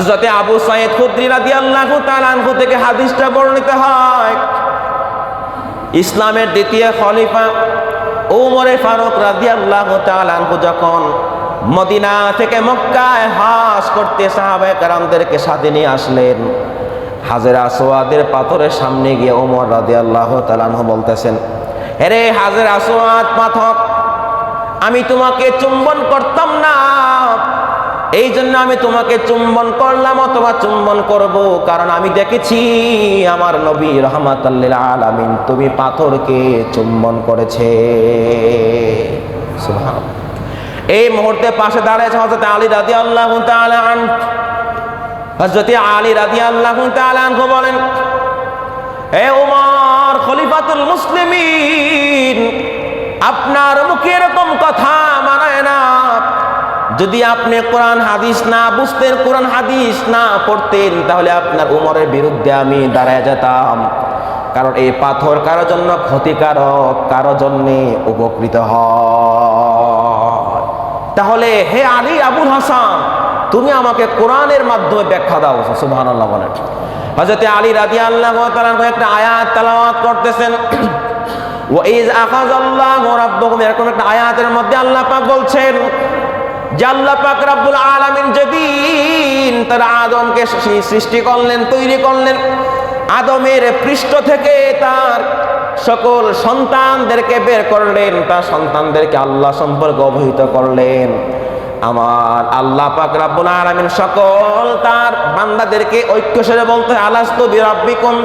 হযরতে আবু সাইদ খুদরি রাদিয়াল্লাহু তাআলা আনহু থেকে হাদিসটা বর্ণিত হয়। ইসলামের দ্বিতীয় খলিফা ওমরে ফারুক রাদিয়াল্লাহু তাআলা আনহু যখন মদিনা থেকে মক্কায় হাস করতে সাহাবায়ে কেরামদেরকে সাথে নিয়ে আসলেন, হাজের আসওয়াদের পাথরের সামনে গিয়ে ওমর রাদিয়াল্লাহু তাআলা আনহু বলতেছেন আরে হাজের আসওয়াদ পাথর, আমি তোমাকে চুম্বন করতাম না এই জন্য আমি তোমাকে চুম্বন করলাম অথবা চুম্বন করব, কারণ আমি দেখেছি আমার নবী রহমাতাল্লিল আলামিন তুমি পাথরকে চুম্বন করেছে। এই মুহূর্তে পাশে দাঁড়িয়েছে হজরত আলী রাদি আল্লাহ হজরত আলী রাদি আল্লাহ বলেন হে উমর খলিফাতুল মুসলিমিন, আপনার মুখে এরকম কথা যদি আপনি কোরআন হাদিস না বুঝতেন, কোরআন হাদিস না পড়তেন, তাহলে আপনার উমরের বিরুদ্ধে আমি দাঁড়ায় যেতাম। কারণ এই পাথর কারোর জন্য ক্ষতিকারক কারোর জন্যে উপকৃত হয়। তাহলে হে আলী আবুল হাসান, তুমি আমাকে কোরআনের মাধ্যমে ব্যাখ্যা দাও, সুবহানাল্লাহ বলেন। হযরত আলী রাদিয়াল্লাহু তাআলা একটা আয়াত তেলাওয়াত করতেছেন। ওয়াইজ আখাযাল্লাহু রাব্বুকুম এরকম একটা আয়াতের মধ্যে আল্লাহ পাক বলছেন যে আল্লাহ পাক রাব্বুল আলামিন যেদিন তার আদমকে সৃষ্টি করলেন, তৈরি করলেন, আদমের পৃষ্ঠ থেকে তার সকল সন্তানদেরকে বের করলেন, তার সন্তানদেরকে আল্লাহ সম্পর্কে অবহিত করলেন। আমার আল্লাহ পাক রাব্বুল আলামিন সকল তার বান্দাদেরকে ঐক্য সেরে বলতে, আলাস্তু বিরাব্বিকুম?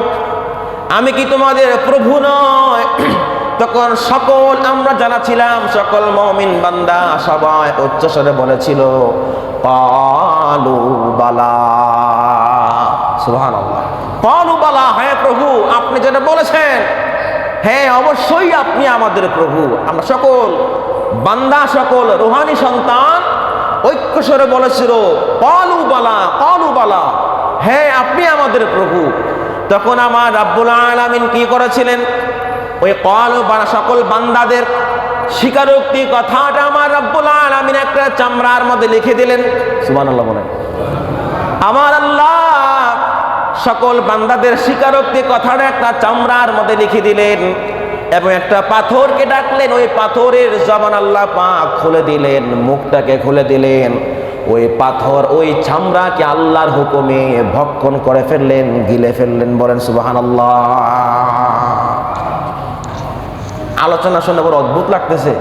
আমি কি তোমাদের প্রভু নয়? তখন সকল আমরা যারা ছিলাম, সকল মমিন বান্দা সবাই উচ্চস্বরে বলেছিল, পালু বালা। সুবহানাল্লাহ। পালু বালা হ্যাঁ প্রভু, আপনি যেটা বলেছেন হ্যাঁ অবশ্যই আপনি আমাদের প্রভু। আমরা সকল বান্দা, সকল রুহানি সন্তান ঐক্যস্বরে বলেছিল, পালু বালা পালু বালা হ্যাঁ আপনি আমাদের প্রভু। তখন আমার রাব্বুল আলামিন কি করেছিলেন? ওই কল সকল বান্দাদের স্বীকারোক্তি কথাটা আমার রাব্বুল আলামিন একটা চামড়ার মধ্যে লিখে দিলেন। সুবহানাল্লাহ বলেন। আমার আল্লাহ সকল বান্দাদের স্বীকারোক্তি কথাটা একটা চামড়ার মধ্যে লিখে দিলেন এবং একটা পাথরকে ডাকলেন। ওই পাথরের জবান আল্লাহ পাক খুলে দিলেন, মুখটাকে খুলে দিলেন। ওই পাথর, ওই চামড়াকে আল্লাহর হুকুমে ভক্ষণ করে ফেললেন, গিলে ফেললেন বলেন সুবাহান আলোচনা শুনে বড় অদ্ভুত লাগতেছে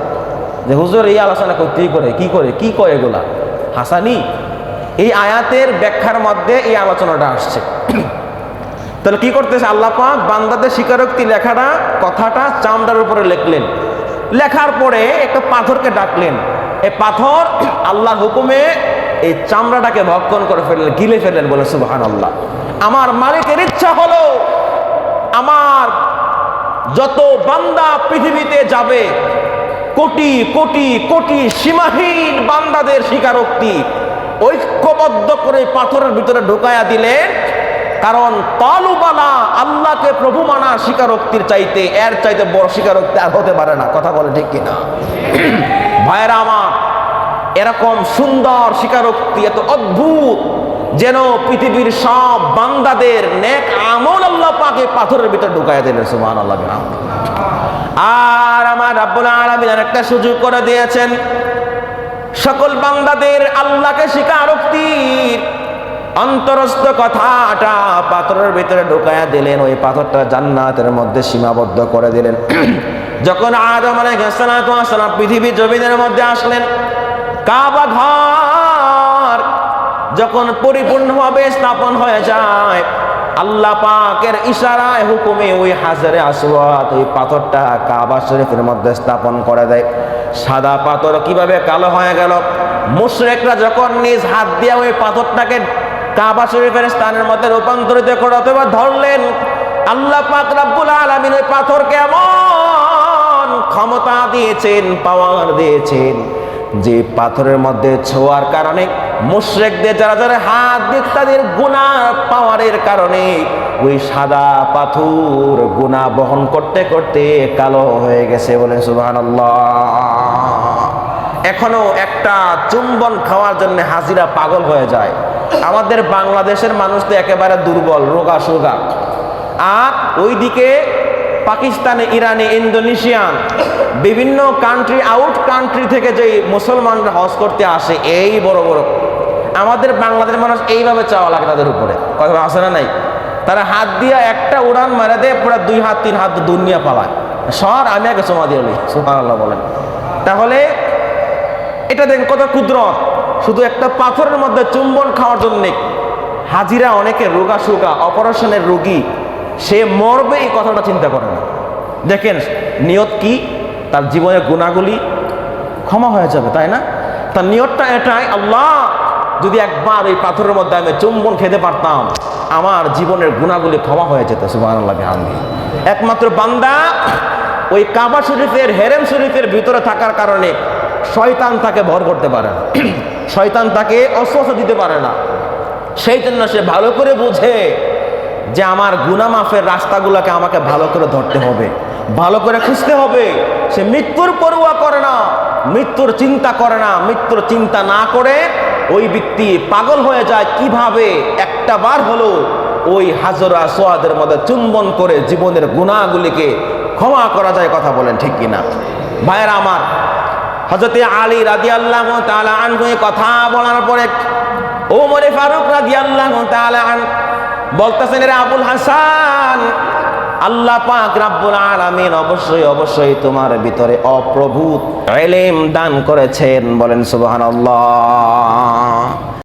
যে হুজুর এই আলোচনা করতেই করে? কি করে? কি কয় এগুলা? হাসানি, এই আয়াতের ব্যাখ্যার মধ্যে এই আলোচনাটা আসছে। তাহলে কি করতেছে আল্লাহ পাক? বান্দাদের স্বীকারোক্তি লেখাটা, কথাটা চামড়ার উপরে লিখলেন। লেখার পরে একটা পাথরকে ডাকলেন। এই পাথর আল্লাহর হুকুমে এই চামড়াটাকে ভক্ষণ করে ফেললেন, গিলে ফেললেন বলে সুবাহান আল্লাহ আমার মালিকের ইচ্ছা হলো, আমার যত বান্দা পৃথিবীতে যাবে, কোটি কোটি কোটি সীমাহীন বান্দাদের স্বীকারোক্তি ঐক্যবদ্ধ করে পাথরের ভিতরে ঢুকায়া দিলেন। কারণ তালুবালা আল্লাহকে প্রভু মানা স্বীকারোক্তির চাইতে, এর চাইতে বড় স্বীকারোক্তি আর হতে পারে না। কথা বলে ঠিক কিনা? ভাইরা আমার, এরকম সুন্দর স্বীকারোক্তি এত অদ্ভুত, যেন পৃথিবীর সব বান্দাদের নেক আমল আল্লাহ পাকে পাথরের ভিতর ঢুকাই দিলেন সুমান আল্লাহ আর আমার রাব্বুল আলামিন একটা সুযোগ করে দিয়েছেন। সকল বান্দাদের আল্লাহকে স্বীকারোক্তির অন্তরস্থ কথাটা পাথরের ভিতরে ঢুকায়া দিলেন, ওই পাথরটা জান্নাতের মধ্যে সীমাবদ্ধ করে দিলেন। যখন আদম আলাইহিসসালাম পৃথিবী জমিনের মধ্যে আসলেন, কাবা ঘর যখন পরিপূর্ণভাবে স্থাপন হয়ে যায় আল্লাহ পাকের ইশারায় হুকুমে ওই হাজারে আসওয়াত ওই পাথরটা কাবা শরীফের মধ্যে স্থাপন করে দেয়। সাদা পাথর কীভাবে কালো হয়ে গেল? মুশরেকরা যখন নিজ হাত দিয়ে ওই পাথরটাকে কাবা শরীফের স্থানের মধ্যে রূপান্তরিত করে অথবা ধরলেন, আল্লাহ পাক রাব্বুল আলামিন ওই পাথরকে এমন ক্ষমতা দিয়েছেন পাওয়ার দিয়েছেন, যে পাথরের মধ্যে ছোঁয়ার কারণে মুশরেকদের যারা যারা হাত দিক তাদের গুণা পাওয়ারের কারণে ওই সাদা পাথর গুণা বহন করতে করতে কালো হয়ে গেছে বলে সুবাহ এখনও একটা চুম্বন খাওয়ার জন্য হাজিরা পাগল হয়ে যায়। আমাদের বাংলাদেশের মানুষ তো একেবারে দুর্বল, রোগা সোগা। আর ওইদিকে পাকিস্তানে, ইরানে, ইন্দোনেশিয়ান, বিভিন্ন কান্ট্রি আউট কান্ট্রি থেকে যে মুসলমানরা হজ করতে আসে, এই বড় বড় আমাদের বাংলাদেশের মানুষ এইভাবে চাওয়া লাগে তাদের উপরে। কথা আসে না নাই? তারা হাত দিয়ে একটা উড়ান মারা দেয়, পুরো দুই হাত, তিন হাত দুনিয়া পালায়। সর, আমি আগে সমা দিয়ে সুহান আল্লাহ বলেন। তাহলে এটা দেখেন কত কুদরত। শুধু একটা পাথরের মধ্যে চুম্বন খাওয়ার জন্যে। হাজিরা অনেকে রোগা সুগা, অপারেশনের রোগী। সে মরবে এই কথাটা চিন্তা করে না। দেখেন, নিয়ত কি? তার জীবনের গুণাগুলি ক্ষমা হয়ে যাবে, তাই না? তার নিয়তটা এটাই, আল্লাহ যদি একবার এই পাথরের মধ্যে আমি চুম্বন খেতে পারতাম, আমার জীবনের গুণাগুলি ক্ষমা হয়ে যেত সুবাহ একমাত্র বান্দা ওই কাবা শরীফের, হেরেম শরীফের ভিতরে থাকার কারণে শয়তান তাকে ভর করতে পারে না। শয়তান তাকে অস্বস্থ দিতে পারে না। সেই জন্য সে ভালো করে বুঝে যে আমার গুনামাফের রাস্তাগুলোকে আমাকে ভালো করে ধরতে হবে, ভালো করে খুঁজতে হবে। সে মৃত্যুর পড়ুয়া করে না, মৃত্যুর চিন্তা করে না, মৃত্যুর চিন্তা না করে ওই ব্যক্তি পাগল হয়ে যায়, কীভাবে একটা বার হলো ওই হাজরা সোয়াদের মধ্যে চুম্বন করে জীবনের গুণাগুলিকে ক্ষমা করা যায় কথা বলেন ঠিক কিনা? ভাইয়েরা আমার হজরতে আলী রাজি আল্লাহ এ কথা বলার পরে ও ওমরে ফারুক রাজি আল্লাহ আন, বলতেছেন আবুল হাসান আল্লাহ পাক রাব্বুল আলামিন অবশ্যই অবশ্যই তোমার ভিতরে অপ্রভূত এলেম দান করেছেন। বলেন সুবহানাল্লাহ।